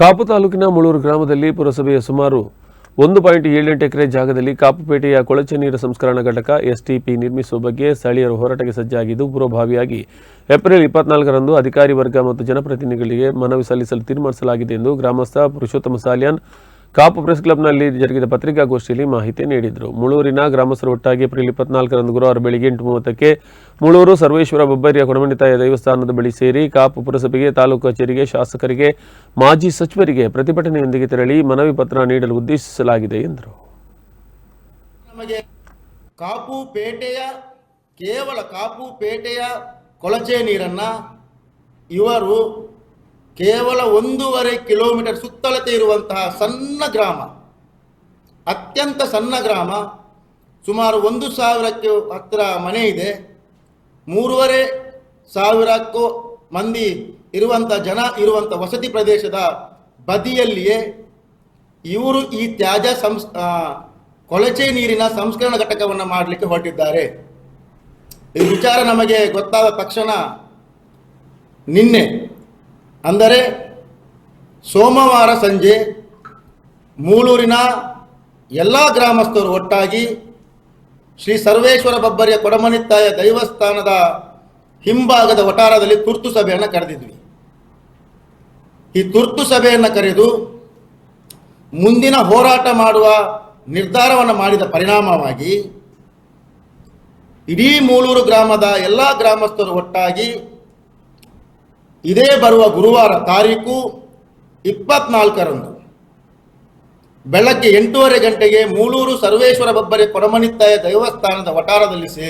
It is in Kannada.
ಕಾಪು ತಾಲೂಕಿನ ಮುಳೂರು ಗ್ರಾಮದಲ್ಲಿ ಪುರಸಭೆಯ ಸುಮಾರು ಒಂದು ಪಾಯಿಂಟ್ ಏಳೆಂಟು ಎಕರೆ ಜಾಗದಲ್ಲಿ ಕಾಪುಪೇಟೆಯ ಕೊಳಚೆ ನೀರು ಸಂಸ್ಕರಣಾ ಘಟಕ ಎಸ್ಟಿಪಿ ನಿರ್ಮಿಸುವ ಬಗ್ಗೆ ಸ್ಥಳೀಯರು ಹೋರಾಟಕ್ಕೆ ಸಜ್ಜಾಗಿದ್ದು ಪೂರ್ವಭಾವಿಯಾಗಿ ಏಪ್ರಿಲ್ ಇಪ್ಪತ್ನಾಲ್ಕರಂದು ಅಧಿಕಾರಿ ವರ್ಗ ಮತ್ತು ಜನಪ್ರತಿನಿಧಿಗಳಿಗೆ ಮನವಿ ಸಲ್ಲಿಸಲು ತೀರ್ಮಾನಿಸಲಾಗಿದೆ ಎಂದು ಗ್ರಾಮಸ್ಥ ಪುರುಷೋತ್ತಮ ಸಾಲ್ಯಾನ್ ಕಾಪು ಪ್ರೆಸ್ ಕ್ಲಬ್ನಲ್ಲಿ ಜರುಗಿದ ಪತ್ರಿಕಾಗೋಷ್ಠಿಯಲ್ಲಿ ಮಾಹಿತಿ ನೀಡಿದರು. ಮುಳೂರಿನ ಗ್ರಾಮಸ್ಥರು ಒಟ್ಟಾಗಿ ಏಪ್ರಿಲ್ ಇಪ್ಪತ್ನಾಲ್ಕರಂದು ಗುರುವಾರ ಬೆಳಗ್ಗೆ ಎಂಟು ಮೂವತ್ತಕ್ಕೆ ಮುಳೂರು ಸರ್ವೇಶ್ವರ ಬೊಬ್ಬರಿಯ ಕೊಡಮಣಿತಾಯ ದೇವಸ್ಥಾನದ ಬಳಿ ಸೇರಿ ಕಾಪು ಪುರಸಭೆಗೆ, ತಾಲೂಕು ಕಚೇರಿಗೆ ಶಾಸಕರಿಗೆ, ಮಾಜಿ ಸಚಿವರಿಗೆ ಪ್ರತಿಭಟನೆಯೊಂದಿಗೆ ತೆರಳಿ ಮನವಿ ಪತ್ರ ನೀಡಲು ಉದ್ದೇಶಿಸಲಾಗಿದೆ ಎಂದರು. ಕಾಪು ಪೇಟೆಯ, ಕೇವಲ ಕಾಪು ಪೇಟೆಯ ಕೊಳಚೆ ನೀರನ್ನ ಇವರು ಕೇವಲ ಒಂದೂವರೆ ಕಿಲೋಮೀಟರ್ ಸುತ್ತಳತೆ ಇರುವಂತಹ ಸಣ್ಣ ಗ್ರಾಮ, ಅತ್ಯಂತ ಸಣ್ಣ ಗ್ರಾಮ, ಸುಮಾರು ಒಂದು ಸಾವಿರಕ್ಕೆ ಹತ್ತಿರ ಮನೆ ಇದೆ. ಮೂರುವರೆ ಸಾವಿರಕ್ಕೂ ಮಂದಿ ಇರುವಂಥ ಜನ ಇರುವಂಥ ವಸತಿ ಪ್ರದೇಶದ ಬದಿಯಲ್ಲಿಯೇ ಇವರು ಈ ತ್ಯಾಜ್ಯ ಸಂಸ್ ಕೊಳಚೆ ನೀರಿನ ಸಂಸ್ಕರಣ ಘಟಕವನ್ನು ಮಾಡಲಿಕ್ಕೆ ಹೊರಟಿದ್ದಾರೆ. ಈ ವಿಚಾರ ನಮಗೆ ಗೊತ್ತಾದ ತಕ್ಷಣ ನಿನ್ನೆ ಅಂದರೆ ಸೋಮವಾರ ಸಂಜೆ ಮೂಲೂರಿನ ಎಲ್ಲ ಗ್ರಾಮಸ್ಥರು ಒಟ್ಟಾಗಿ ಶ್ರೀ ಸರ್ವೇಶ್ವರ ಬಬ್ಬರಿಯ ಕೊಡಮನಿತ್ತಾಯ ದೈವಸ್ಥಾನದ ಹಿಂಭಾಗದ ವಟಾರದಲ್ಲಿ ತುರ್ತು ಸಭೆಯನ್ನು ಕರೆದಿದ್ವಿ. ಈ ತುರ್ತು ಸಭೆಯನ್ನು ಕರೆದು ಮುಂದಿನ ಹೋರಾಟ ಮಾಡುವ ನಿರ್ಧಾರವನ್ನು ಮಾಡಿದ ಪರಿಣಾಮವಾಗಿ ಇಡೀ ಮೂಲೂರು ಗ್ರಾಮದ ಎಲ್ಲ ಗ್ರಾಮಸ್ಥರು ಒಟ್ಟಾಗಿ ಇದೇ ಬರುವ ಗುರುವಾರ ತಾರೀಕು ಇಪ್ಪತ್ನಾಲ್ಕರಂದು ಬೆಳಗ್ಗೆ ಎಂಟೂವರೆ ಗಂಟೆಗೆ ಮೂಳೂರು ಸರ್ವೇಶ್ವರ ಬೊಬ್ಬರೆ ಕೊರಮನಿತ್ತಾಯ ದೇವಸ್ಥಾನದ ವಟಾರದಲ್ಲಿ ಸೇರಿ